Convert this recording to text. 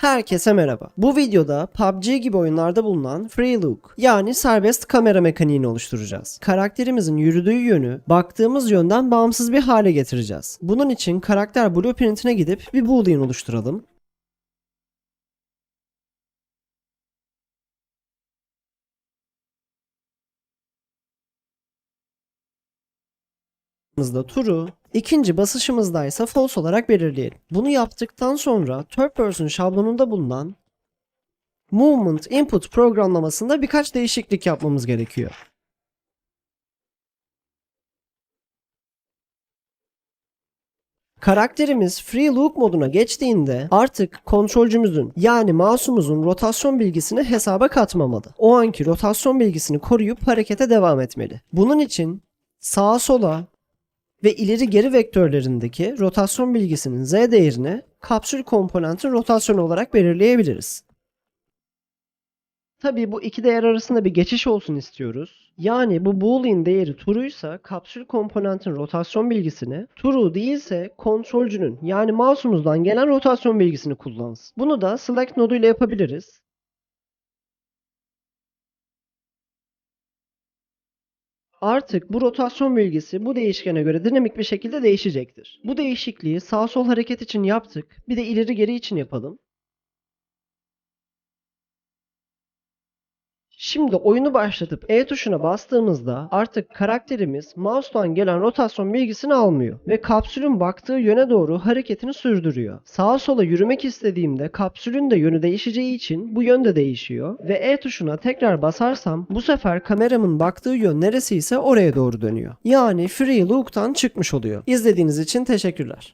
Herkese merhaba. Bu videoda PUBG gibi oyunlarda bulunan Free Look yani serbest kamera mekaniğini oluşturacağız. Karakterimizin yürüdüğü yönü baktığımız yönden bağımsız bir hale getireceğiz. Bunun için karakter blueprint'ine gidip bir boolean oluşturalım. Basışımızda true, ikinci basışımızda ise false olarak belirleyelim. Bunu yaptıktan sonra third person şablonunda bulunan movement input programlamasında birkaç değişiklik yapmamız gerekiyor. Karakterimiz Free Look moduna geçtiğinde artık kontrolcümüzün yani mouse'umuzun rotasyon bilgisini hesaba katmamalı. O anki rotasyon bilgisini koruyup harekete devam etmeli. Bunun için sağa sola ve ileri geri vektörlerindeki rotasyon bilgisinin z değerini kapsül komponentin rotasyonu olarak belirleyebiliriz. Tabii bu iki değer arasında bir geçiş olsun istiyoruz. Yani bu boolean değeri true'ysa kapsül komponentin rotasyon bilgisini, true değilse kontrolcünün yani mouse'umuzdan gelen rotasyon bilgisini kullansın. Bunu da select noduyla yapabiliriz. Artık bu rotasyon bilgisi bu değişkene göre dinamik bir şekilde değişecektir. Bu değişikliği sağ sol hareket için yaptık. Bir de ileri geri için yapalım. Şimdi oyunu başlatıp E tuşuna bastığımızda artık karakterimiz mouse'dan gelen rotasyon bilgisini almıyor ve kapsülün baktığı yöne doğru hareketini sürdürüyor. Sağa sola yürümek istediğimde kapsülün de yönü değişeceği için bu yön de değişiyor ve E tuşuna tekrar basarsam bu sefer kameramın baktığı yön neresiyse oraya doğru dönüyor. Yani Free Look'tan çıkmış oluyor. İzlediğiniz için teşekkürler.